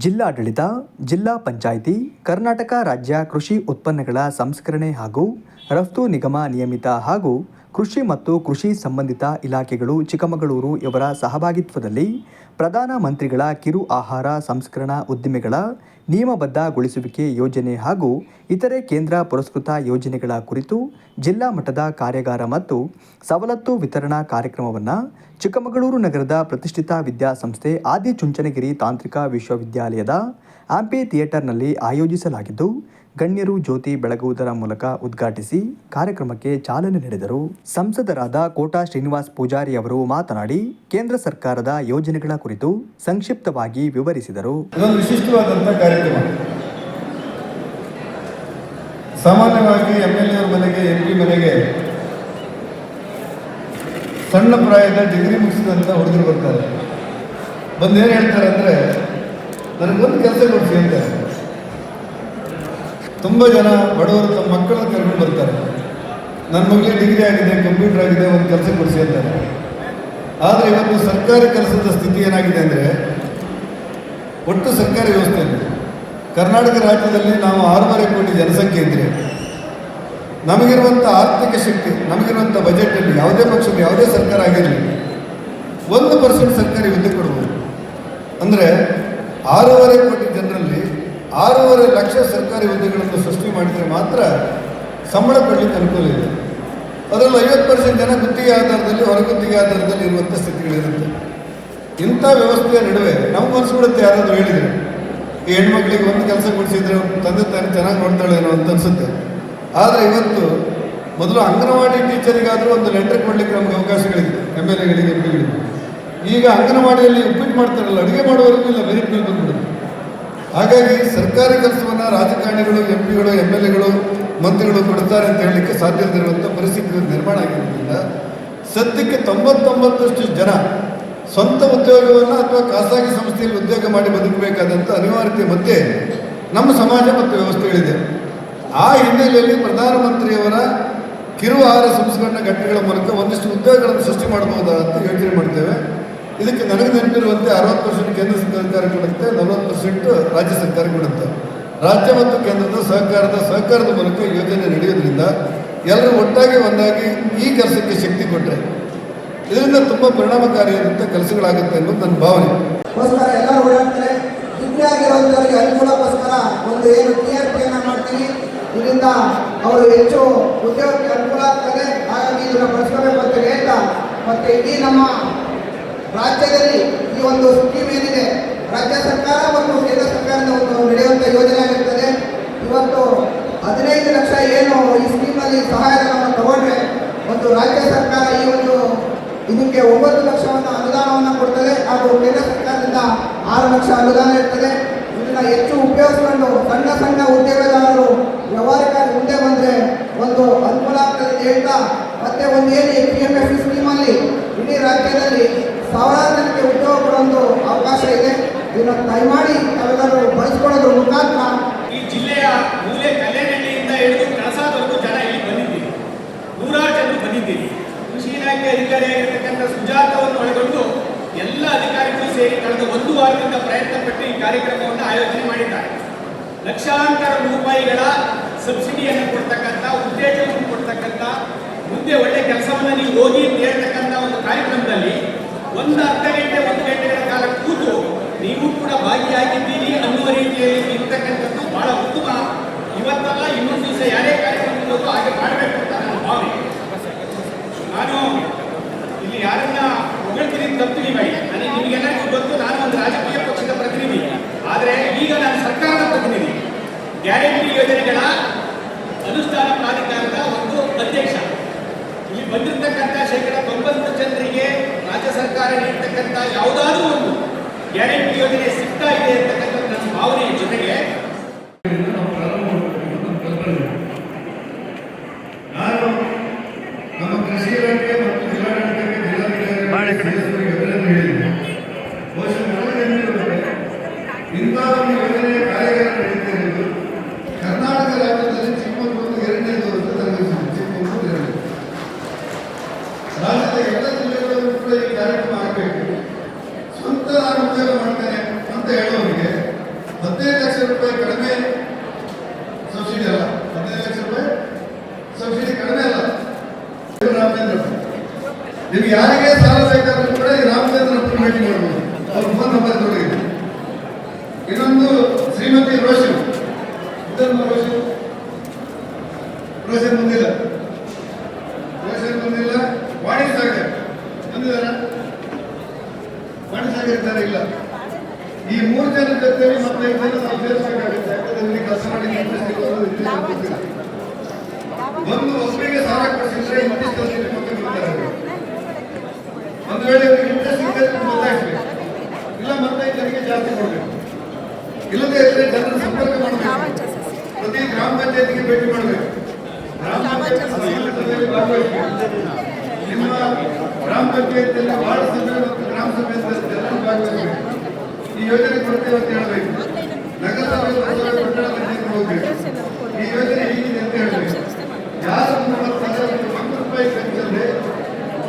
ಜಿಲ್ಲಾಡಳಿತ ಜಿಲ್ಲಾ ಪಂಚಾಯಿತಿ ಕರ್ನಾಟಕ ರಾಜ್ಯ ಕೃಷಿ ಉತ್ಪನ್ನಗಳ ಸಂಸ್ಕರಣೆ ಹಾಗೂ ರಫ್ತು ನಿಗಮ ನಿಯಮಿತ ಹಾಗೂ ಕೃಷಿ ಮತ್ತು ಕೃಷಿ ಸಂಬಂಧಿತ ಇಲಾಖೆಗಳು ಚಿಕ್ಕಮಗಳೂರು ಇವರ ಸಹಭಾಗಿತ್ವದಲ್ಲಿ ಪ್ರಧಾನ ಮಂತ್ರಿಗಳ ಕಿರು ಆಹಾರ ಸಂಸ್ಕರಣಾ ಉದ್ದಿಮೆಗಳ ನಿಯಮಬದ್ಧಗೊಳಿಸುವಿಕೆ ಯೋಜನೆ ಹಾಗೂ ಇತರೆ ಕೇಂದ್ರ ಪುರಸ್ಕೃತ ಯೋಜನೆಗಳ ಕುರಿತು ಜಿಲ್ಲಾ ಮಟ್ಟದ ಕಾರ್ಯಾಗಾರ ಮತ್ತು ಸವಲತ್ತು ವಿತರಣಾ ಕಾರ್ಯಕ್ರಮವನ್ನು ಚಿಕ್ಕಮಗಳೂರು ನಗರದ ಪ್ರತಿಷ್ಠಿತ ವಿದ್ಯಾಸಂಸ್ಥೆ ಆದಿಚುಂಚನಗಿರಿ ತಾಂತ್ರಿಕ ವಿಶ್ವವಿದ್ಯಾಲಯದ ಆಂಪಿ ಥಿಯೇಟರ್ನಲ್ಲಿ ಆಯೋಜಿಸಲಾಗಿದ್ದು ಗಣ್ಯರು ಜ್ಯೋತಿ ಬೆಳಗುವುದರ ಮೂಲಕ ಉದ್ಘಾಟಿಸಿ ಕಾರ್ಯಕ್ರಮಕ್ಕೆ ಚಾಲನೆ ನೀಡಿದರು. ಸಂಸದರಾದ ಕೋಟಾ ಶ್ರೀನಿವಾಸ್ ಪೂಜಾರಿ ಅವರು ಮಾತನಾಡಿ, ಕೇಂದ್ರ ಸರ್ಕಾರದ ಯೋಜನೆಗಳ ಕುರಿತು ಸಂಕ್ಷಿಪ್ತವಾಗಿ ವಿವರಿಸಿದರು. ಸಾಮಾನ್ಯವಾಗಿ ಎಂ ಎಲ್ ಮನೆಗೆ, ಎಂ ಮನೆಗೆ ಸಣ್ಣ ಪ್ರಾಯದ ಡಿಗ್ರಿ ಮುಗಿಸಿದಂತ ಹುಡುಗರು ಬರ್ತಾರೆ. ಏನು ಹೇಳ್ತಾರೆ ಅಂದರೆ, ನನಗೊಂದು ಕೆಲಸ ಕೊಡಿಸಿ ಅಂತಾರೆ. ತುಂಬ ಜನ ಬಡವರು ತಮ್ಮ ಮಕ್ಕಳನ್ನು ಕರ್ಕೊಂಡು ಬರ್ತಾರೆ. ನನ್ನ ಮಗಳಿಗೆ ಡಿಗ್ರಿ ಆಗಿದೆ, ಕಂಪ್ಯೂಟರ್ ಆಗಿದೆ, ಒಂದು ಕೆಲಸ ಕೊಡಿಸಿ ಅಂತಾರೆ. ಆದರೆ ಇವತ್ತು ಸರ್ಕಾರಿ ಕೆಲಸದ ಸ್ಥಿತಿ ಏನಾಗಿದೆ ಅಂದರೆ, ಒಟ್ಟು ಸರ್ಕಾರಿ ವ್ಯವಸ್ಥೆಯಲ್ಲಿ ಕರ್ನಾಟಕ ರಾಜ್ಯದಲ್ಲಿ ನಾವು ಆರೂವರೆ ಕೋಟಿ ಜನಸಂಖ್ಯೆ ಇದ್ದರೆ ನಮಗಿರುವಂಥ ಆರ್ಥಿಕ ಶಕ್ತಿ ನಮಗಿರುವಂಥ ಬಜೆಟಲ್ಲಿ ಯಾವುದೇ ಪಕ್ಷದ ಯಾವುದೇ ಸರ್ಕಾರ ಆಗಿರಲಿ, ಒಂದು ಪರ್ಸೆಂಟ್ ಸರ್ಕಾರಿ ಹುದ್ದೆ ಕೊಡ್ಬೋದು. ಅಂದರೆ ಆರೂವರೆ ಕೋಟಿ ಜನರಲ್ಲಿ ಆರೂವರೆ ಲಕ್ಷ ಸರ್ಕಾರಿ ಹುದ್ದೆಗಳನ್ನು ಸೃಷ್ಟಿ ಮಾಡಿದರೆ ಮಾತ್ರ ಸಂಬಳ ಕೊಡಲಿಕ್ಕೆ ಅನುಕೂಲ ಇದೆ. ಅದರಲ್ಲಿ ಐವತ್ತು ಪರ್ಸೆಂಟ್ ಜನ ಗುತ್ತಿಗೆ ಆಧಾರದಲ್ಲಿ ಹೊರಗುತ್ತಿಗೆ ಆಧಾರದಲ್ಲಿ ಇರುವಂಥ ಸ್ಥಿತಿಗಳಿರುತ್ತೆ ಇಂಥ ವ್ಯವಸ್ಥೆಯ ನಡುವೆ ನಮ್ಗೆ ಬಿಡುತ್ತೆ ಯಾರಾದರೂ ಹೇಳಿದರೆ, ಈ ಹೆಣ್ಮಕ್ಳಿಗೆ ಒಂದು ಕೆಲಸ ಕೊಡಿಸಿದ್ರೆ ತಂದೆ ತಾಯಿ ಚೆನ್ನಾಗಿ ನೋಡ್ತಾಳೇನೋ ಅಂತ ಅನಿಸುತ್ತೆ. ಆದರೆ ಇವತ್ತು ಮೊದಲು ಅಂಗನವಾಡಿ ಟೀಚರಿಗಾದರೂ ಒಂದು ಲೆಟರ್ ಕೊಡಲಿಕ್ಕೆ ನಮಗೆ ಅವಕಾಶಗಳಿದೆ ಎಂ ಎಲ್ ಎಗಳಿಗೆ ಎಂ ಪಿಗಳಿಗೆ ಈಗ ಅಂಗನವಾಡಿಯಲ್ಲಿ ಉಪ್ಪಿಟ್ಟು ಮಾಡ್ತಾರಲ್ಲ, ಅಡುಗೆ ಮಾಡುವವರೆಗೂ ಇಲ್ಲ ಮೆರಿಟ್ ಮೇಲೆ ಬಂದ್ಬಿಡುತ್ತೆ ಹಾಗಾಗಿ ಸರ್ಕಾರಿ ಕೆಲಸವನ್ನು ರಾಜಕಾರಣಿಗಳು ಎಂ ಪಿಗಳು ಎಂ ಎಲ್ ಎಗಳು ಮಂತ್ರಿಗಳು ಕೊಡ್ತಾರೆ ಅಂತ ಹೇಳಲಿಕ್ಕೆ ಸಾಧ್ಯ ಇಲ್ಲದಿರುವಂಥ ಪರಿಸ್ಥಿತಿ ನಿರ್ಮಾಣ ಆಗಿರೋದ್ರಿಂದ ಸದ್ಯಕ್ಕೆ ತೊಂಬತ್ತೊಂಬತ್ತಷ್ಟು ಜನ ಸ್ವಂತ ಉದ್ಯೋಗವನ್ನು ಅಥವಾ ಖಾಸಗಿ ಸಂಸ್ಥೆಯಲ್ಲಿ ಉದ್ಯೋಗ ಮಾಡಿ ಬದುಕಬೇಕಾದಂಥ ಅನಿವಾರ್ಯತೆ ಮತ್ತೆ ನಮ್ಮ ಸಮಾಜ ಮತ್ತು ವ್ಯವಸ್ಥೆಗಳಿದೆ. ಆ ಹಿನ್ನೆಲೆಯಲ್ಲಿ ಪ್ರಧಾನಮಂತ್ರಿಯವರ ಕಿರು ಆಹಾರ ಸಂಸ್ಕರಣಾ ಘಟನೆಗಳ ಮೂಲಕ ಒಂದಿಷ್ಟು ಉದ್ಯೋಗಗಳನ್ನು ಸೃಷ್ಟಿ ಮಾಡಬಹುದಾ ಅಂತ ಯೋಚನೆ ಮಾಡ್ತೇವೆ. ಇದಕ್ಕೆ ನನಗೆ ನೆನಪಿರುವಂತೆ ಅರವತ್ತು ಪರ್ಸೆಂಟ್ ಕೇಂದ್ರ ಸರ್ಕಾರ ಕೊಡುತ್ತೆ ನಲವತ್ತು ಪರ್ಸೆಂಟ್ ರಾಜ್ಯ ಸರ್ಕಾರ ಕೊಡುತ್ತೆ ರಾಜ್ಯ ಮತ್ತು ಕೇಂದ್ರದ ಸಹಕಾರದ ಸಹಕಾರದ ಮೂಲಕ ಯೋಜನೆ ನಡೆಯೋದ್ರಿಂದ ಎಲ್ಲರೂ ಒಟ್ಟಾಗಿ ಒಂದಾಗಿ ಈ ಕೆಲಸಕ್ಕೆ ಶಕ್ತಿ ಕೊಟ್ಟರೆ ಇದರಿಂದ ತುಂಬ ಪರಿಣಾಮಕಾರಿಯಾದಂಥ ಕೆಲಸಗಳಾಗುತ್ತೆ ಅನ್ನೋದು ನನ್ನ ಭಾವನೆ. ಎಲ್ಲರೂ ಓಡಾಡ್ತಾರೆ. ಡಿಗ್ರಿ ಆಗಿರೋಂಥವ್ರಿಗೆ ಅನುಕೂಲಕ್ಕೋಸ್ಕರ ಒಂದು ಏನು ಟಿ ಆರ್ ಮಾಡ್ತೀನಿ ಇದರಿಂದ ಅವರು ಹೆಚ್ಚು ಉದ್ಯೋಗಕ್ಕೆ ಅನುಕೂಲ ಆಗ್ತದೆ. ಹಾಗಾಗಿ ಇದನ್ನು ಬಳಸ್ಕೋಬೇಕು ಅಂತ ಹೇಳ್ತಾ, ಮತ್ತೆ ಇಡೀ ನಮ್ಮ ರಾಜ್ಯದಲ್ಲಿ ಈ ಒಂದು ಸ್ಕೀಮ್ ಏನಿದೆ, ರಾಜ್ಯ ಸರ್ಕಾರ ಮತ್ತು ಕೇಂದ್ರ ಸರ್ಕಾರದ ಒಂದು ನಡೆಯುವಂಥ ಯೋಜನೆ ಆಗಿರ್ತದೆ. ಇವತ್ತು ಹದಿನೈದು ಲಕ್ಷ ಏನು ಈ ಸ್ಕೀಮಲ್ಲಿ ಸಹಾಯಧನವನ್ನು ತಗೊಂಡ್ರೆ ಮತ್ತು ರಾಜ್ಯ ಸರ್ಕಾರ ಈ ಒಂದು ಇದಕ್ಕೆ ಒಂಬತ್ತು ಲಕ್ಷವನ್ನು ಅನುದಾನವನ್ನು ಕೊಡ್ತದೆ ಹಾಗೂ ಕೇಂದ್ರ ಸರ್ಕಾರದಿಂದ ಆರು ಲಕ್ಷ ಅನುದಾನ ಇರ್ತದೆ. ಇದನ್ನು ಹೆಚ್ಚು ಉಪಯೋಗಿಸಿಕೊಂಡು ಸಣ್ಣ ಸಣ್ಣ ಉದ್ಯೋಗದಾರರು ವ್ಯವಹಾರಕ್ಕಾಗಿ ಮುಂದೆ ಬಂದರೆ ಒಂದು ಅನುಕೂಲ ಆಗ್ತದೆ ಹೇಳ್ತಾ ಮತ್ತೆ ಒಂದು ಏನು ಪಿ ಎಂ ಎಫ್ ಸ್ಕೀಮಲ್ಲಿ ಇಡೀ ರಾಜ್ಯದಲ್ಲಿ ಸಾವಿರಾರು ಜನಕ್ಕೆ ಉದ್ಯೋಗ ಅವಕಾಶ ಇದೆ. ಇದನ್ನು ದಯಮಾಡಿ ತಾವೆಲ್ಲರೂ ಬಳಸ್ಕೊಳ್ಳೋದ್ರ ಮುಖಾಂತರ ಈ ಜಿಲ್ಲೆಯ ಮೂಲೆ ಕಲ್ಯಾಣಿಯಿಂದ ಹಿಡಿದು ಕಳಸಾದವರೆಗೂ ಜನ ಇಲ್ಲಿ ಬಂದಿದ್ದೀರಿ. ನೂರಾರು ಜನರು ಬಂದಿದ್ದೀರಿ. ಕೃಷಿ ಇಲಾಖೆ ಅಧಿಕಾರಿಯಾಗಿರ್ತಕ್ಕಂಥ ಸುಜಾತವನ್ನು ಒಳಗೊಂಡು ಎಲ್ಲ ಅಧಿಕಾರಿಗಳು ಸೇರಿ ಕಳೆದ ಒಂದು ವಾರದಿಂದ ಪ್ರಯತ್ನ ಪಟ್ಟು ಈ ಕಾರ್ಯಕ್ರಮವನ್ನು ಆಯೋಜನೆ ಮಾಡಿದ್ದಾರೆ. ಲಕ್ಷಾಂತರ ರೂಪಾಯಿಗಳ ಸಬ್ಸಿಡಿಯನ್ನು ಕೊಡ್ತಕ್ಕಂಥ, ಉತ್ತೇಜನವನ್ನು ಕೊಡ್ತಕ್ಕಂಥ, ಮುಂದೆ ಒಳ್ಳೆ ಕೆಲಸವನ್ನು ನೀವು ಹೋಗಿ ಅಂತ ಒಂದು ಕಾರ್ಯಕ್ರಮದಲ್ಲಿ ಒಂದು ಅರ್ಧ ಗಂಟೆ, ಒಂದು ಗಂಟೆಗಳ ಕಾಲ ಕೂತು ನೀವು ಕೂಡ ಭಾಗಿಯಾಗಿದ್ದೀರಿ ಅನ್ನುವ ರೀತಿಯಲ್ಲಿ ಇರ್ತಕ್ಕಂಥದ್ದು ಬಹಳ ಉತ್ತಮ. ಇವತ್ತಲ್ಲ ಇನ್ನೊಂದು ದಿವಸ ಯಾರೇ ಕಾರ್ಯಕ್ರಮ ಹಾಗೆ ಮಾಡಬೇಕು ಅಂತ ನನ್ನ ಭಾವನೆ ನಾನು ಇಲ್ಲಿ ಯಾರನ್ನ ಹೊಗಳ್ತೀನಿ ತಪ್ಪಿಲ್ಲ ನನಗೆ ನಿಮಗೆಲ್ಲರಿಗೂ ಗೊತ್ತು ನಾನು ಒಂದು ರಾಜಕೀಯ ಪಕ್ಷದ ಪ್ರತಿನಿಧಿ ಆದರೆ ಈಗ ನಾನು ಸರ್ಕಾರದ ಪ್ರತಿನಿಧಿ ಗ್ಯಾರಂಟಿ ಯೋಜನೆಗಳ ಅನುಷ್ಠಾನ ಪ್ರಾಧಿಕಾರದ ಒಂದು ಅಧ್ಯಕ್ಷ ಇಲ್ಲಿ ಬಂದಿರತಕ್ಕಂಥ ಶೇಕಡ ತೊಂಬತ್ತು ಜನರಿಗೆ ರಾಜ್ಯ ಸರ್ಕಾರ ನೀಡ್ತಕ್ಕಂಥ ಯಾವುದಾದ್ರೂ ಒಂದು ಗ್ಯಾರಂಟಿ ಯೋಜನೆ ಸಿಗ್ತಾ ಇದೆ ಅಂತಕ್ಕಂಥ ನನ್ನ ಭಾವನೆಯ ಜೊತೆಗೆ ನಾನು ನಮ್ಮ ಕೃಷಿ ಇಲಾಖೆ ಮತ್ತು ಜಿಲ್ಲಾಡಳಿತಕ್ಕೆ ಜಿಲ್ಲಾಧಿಕಾರಿ ಯೋಜನೆ ಹೇಳಿದ್ದೀನಿ ಬಹುಶಃ ನನಗೆ ಇಂಥ ಒಂದು ಯೋಜನೆಯ ಕಾರ್ಯಾಗಾರ ನಡೀತಾ ಇರೋದು ಕರ್ನಾಟಕ ರಾಜ್ಯದಲ್ಲಿ ಚಿಕ್ಕಮಗಳೂರು ಎರಡನೇದು ಅಂತ ಅನಿಸುತ್ತೆ. ಚಿಕ್ಕಮಗಳೂರು ರಾಜ್ಯದ ಎಲ್ಲ ಜಿಲ್ಲೆಗಳಲ್ಲೂ ಕೂಡ ಈ ಕಾರ್ಯಕ್ರಮ ಆಗಬೇಕು. ಉದ್ಯೋಗ ಮಾಡ್ತೇನೆ ಅಂತ ಹೇಳೋರಿಗೆ ಹದಿನೈದು ಲಕ್ಷ ರೂಪಾಯಿ ಕಡಿಮೆ ಸಬ್ಸಿಡಿ ಅಲ್ಲ. ಹದಿನೈದು ಲಕ್ಷ ರೂಪಾಯಿ ಸಬ್ಸಿಡಿ ಕಡಿಮೆ ಅಲ್ಲ. ರಾಮಚಂದ್ರ ನಿಮ್ಗೆ ಯಾರಿಗೆ ಸಾಲ ಬೇಕಾದ್ರೂ ಕೂಡ ಈ ರಾಮಚಂದ್ರ ಭೇಟಿ ಮಾಡ್ಬೋದು. ಅವ್ರ ಫೋನ್ ನಂಬರ್ ತೊಡಗಿದೆ ಇನ್ನೊಂದು ಶ್ರೀಮತಿ ರೋಷನ್. ಇದನ್ನು ರೋಷನ್. ರೋಷನ್ ಬಂದಿಲ್ಲ. ರೋಷನ್ ಬಂದಿಲ್ಲ. ವಾಣಿಜ್ಯ ಸಾಗರ್ ವಾಣಿ ಇಲ್ಲ. ಈ ಮೂರು ಜನ ಜೊತೆ ಮತ್ತೆ ಜನ ನಾವು ಇಲ್ಲಿ. ಒಂದು ಒಬ್ಬರಿಗೆ ಸಾಲ ಕೊಡಿಸಿದ್ರೆ ಒಂದು ವೇಳೆ ಇಂಟ್ರೆಸ್ಟ್ ಇಲ್ಲ ಮತ್ತೆ ಜನರಿಗೆ ಜಾಸ್ತಿ ಕೊಡಬೇಕು. ಇಲ್ಲದೆ ಇದ್ರೆ ಜನರ ಸಂಪರ್ಕ ಮಾಡಬೇಕು. ಪ್ರತಿ ಗ್ರಾಮ ಪಂಚಾಯತಿಗೆ ಭೇಟಿ ಮಾಡಬೇಕು. ಗ್ರಾಮ ಪಂಚಾಯತ್ ನಿಮ್ಮ ಗ್ರಾಮ ಪಂಚಾಯತಿಯಲ್ಲಿ ವಾರ್ಡ್ ಸಭೆ ಮತ್ತು ಗ್ರಾಮ ಸಭೆ ಈ ಯೋಜನೆ ಕೊಡ್ತೇವೆ ಅಂತ ಹೇಳಬೇಕು. ನಗರಸಭೆ ಹೋಗ್ಬೇಕು? ಈ ಯೋಜನೆ ಹೀಗಿದೆ ಅಂತ ಹೇಳಬೇಕು. ಯಾರು ಒಂದು ರೂಪಾಯಿ ಖರ್ಚಲ್ಲದೆ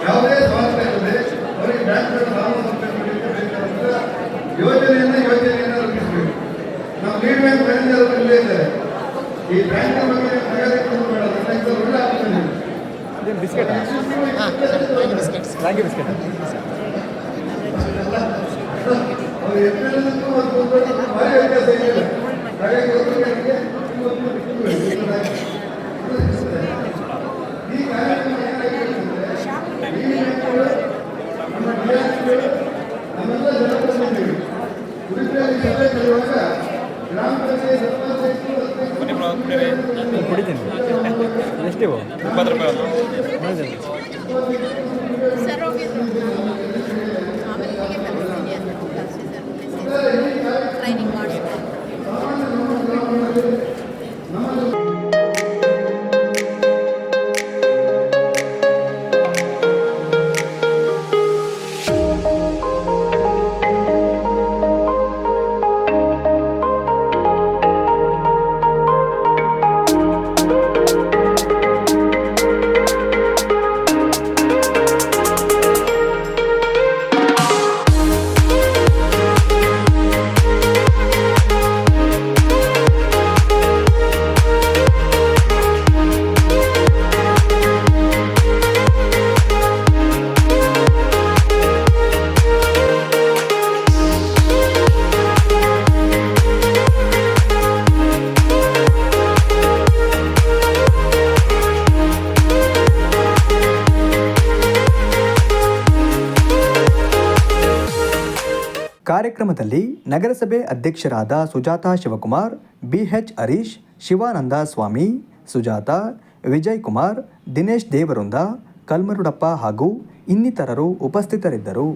ಯಾವುದೇ ಸ್ವಾರ್ಥ ಇಲ್ಲದೆ ಅವರಿಗೆ ಸಾಲ ಯೋಜನೆಯನ್ನ ಯೋಜನೆಯನ್ನ ರೂಪಿಸಬೇಕು. ನಾವು ಲೀಡ್ ಬ್ಯಾಂಕ್ ಮ್ಯಾನೇಜರ್ ಇಲ್ಲೇ ಇದ್ದಾರೆ. ಈ ಬ್ಯಾಂಕ್ ಬಗ್ಗೆ ತಯಾರಿ ಬೇಡ ನನ್ನ ಒಳ್ಳೆ ಬಿಸ್ಕೆಟ್. ಅವ್ರು ಕುಡಿತೀನಿ ಎಷ್ಟಿವು ಸರ್ ಹೋಗಿದ್ರು ಕಾರ್ಯಕ್ರಮದಲ್ಲಿ ನಗರಸಭೆ ಅಧ್ಯಕ್ಷರಾದ ಸುಜಾತಾ ಶಿವಕುಮಾರ್, ಬಿಎಚ್ ಹರೀಶ್, ಶಿವಾನಂದ ಸ್ವಾಮಿ, ಸುಜಾತ ವಿಜಯ್ ಕುಮಾರ್ ದಿನೇಶ್ ದೇವರುಂದ, ಕಲ್ಮರುಡಪ್ಪ ಹಾಗೂ ಇನ್ನಿತರರು ಉಪಸ್ಥಿತರಿದ್ದರು.